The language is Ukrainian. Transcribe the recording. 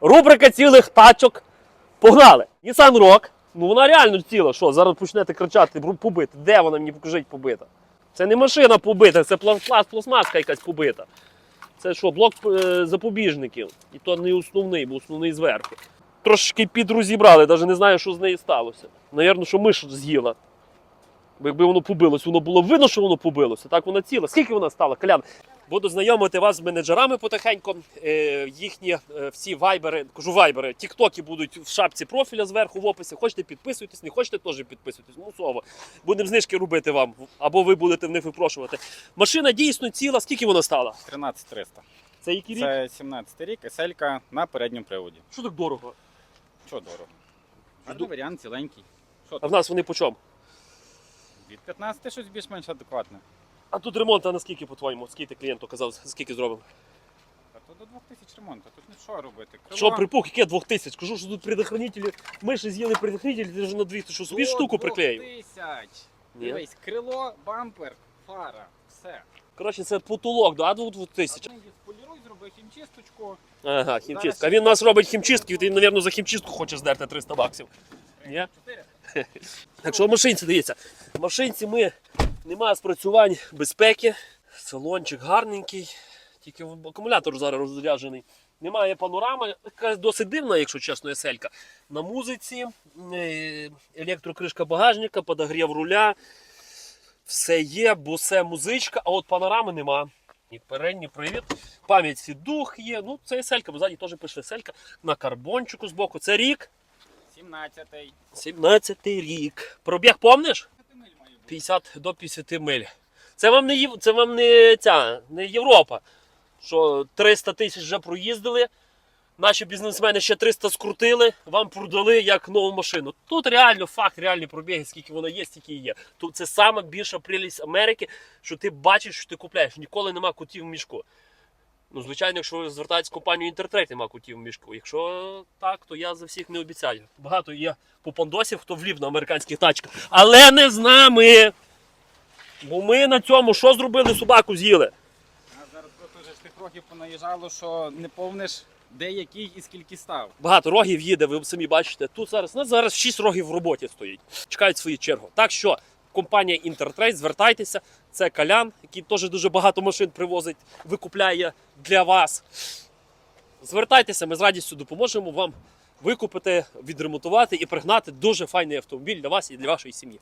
Рубрика цілих тачок. Погнали! Nissan Rock. Ну вона реально ціла. Що, зараз почнете кричати, «Бру, побита. Де вона мені покажіть побита? Це не машина побита, це пластмаска якась побита. Це що, блок е, запобіжників. І то не основний, бо основний зверху. Трошки підрозібрали, навіть не знаю, що з нею сталося. Навірно, що миш з'їла. Якби воно побилось, воно було видно, що воно побилося. Так вона ціла. Скільки вона стала? Колян, буду знайомити вас з менеджерами потихеньку. Е, їхні е, всі вайбери, кажу вайбери, тіктоки будуть в шапці профіля зверху в описі. Хочете підписуйтесь, не хочете теж підписуйтесь. Мусово. Будемо знижки робити вам, або ви будете в них випрошувати. Машина дійсно ціла. Скільки вона стала? 13300. Це який рік? Це 17 рік, SL на передньому приводі. Що так дорого? Що дорого? Гарний варіант, ціленький. Що А в нас вони по чому? Від 15 щось більш-менш адекватне. А тут ремонт, а наскільки по-твоєму? Скільки клієнту казав, скільки зробимо? Та то до 2000 ремонту, тут нічого робити. Крило Що припух, яке 2000? Кажу, що тут предохранителі. Миші з'їли предохранителі, ти ж на 200, що собі до штуку приклеїв. 2000. Ні. Дивись, крило, бампер, фара, все. Коротше, це потолок, да, до 2000. Одне зроби хімчисточку. Ага, хімчистка. А він у нас робить хімчистки, він, мабуть, за хімчистку хоче здерти 300 баксів. Ні? 4. Так що в машинці дивіться. В машинці ми немає спрацювань безпеки. Салончик гарненький, тільки акумулятор зараз розряджений. Немає панорами, така досить дивна, якщо чесно, еселька. На музиці, е, електрокришка багажника, подогрів руля. Все є, бо все музичка, а от панорами нема. Ні передній привід. Пам'ять сідух є. Ну, це еселька, бо ззаді теж пише еселька. На карбончику збоку. Це рік. 17-й. 17 рік. Пробіг помниш? 50 миль має бути. 50 до 50 миль. Це вам не це вам не ця, не Європа. Що 300 тисяч вже проїздили. Наші бізнесмени ще 300 скрутили, вам продали як нову машину. Тут реально факт, реальні пробіги, скільки вона є, стільки і є. Тут це саме більша прелість Америки, що ти бачиш, що ти купляєш. Ніколи нема котів в мішку. Ну, звичайно, якщо в компанію Інтертрейд, нема котів в мішку. Якщо так, то я за всіх не обіцяю. Багато є попондосів, хто влів на американських тачках. Але не з нами. Бо ми на цьому що зробили? Собаку з'їли. А зараз просто вже тих років понаїжджало, що не повниш де який і скільки став. Багато рогів їде, ви самі бачите. Тут зараз у нас зараз 6 рогів в роботі стоїть. Чекають свою чергу. Так що компанія Інтертрейд, звертайтеся. Це Калян, який теж дуже багато машин привозить, викупляє для вас. Звертайтеся, ми з радістю допоможемо вам викупити, відремонтувати і пригнати дуже файний автомобіль для вас і для вашої сім'ї.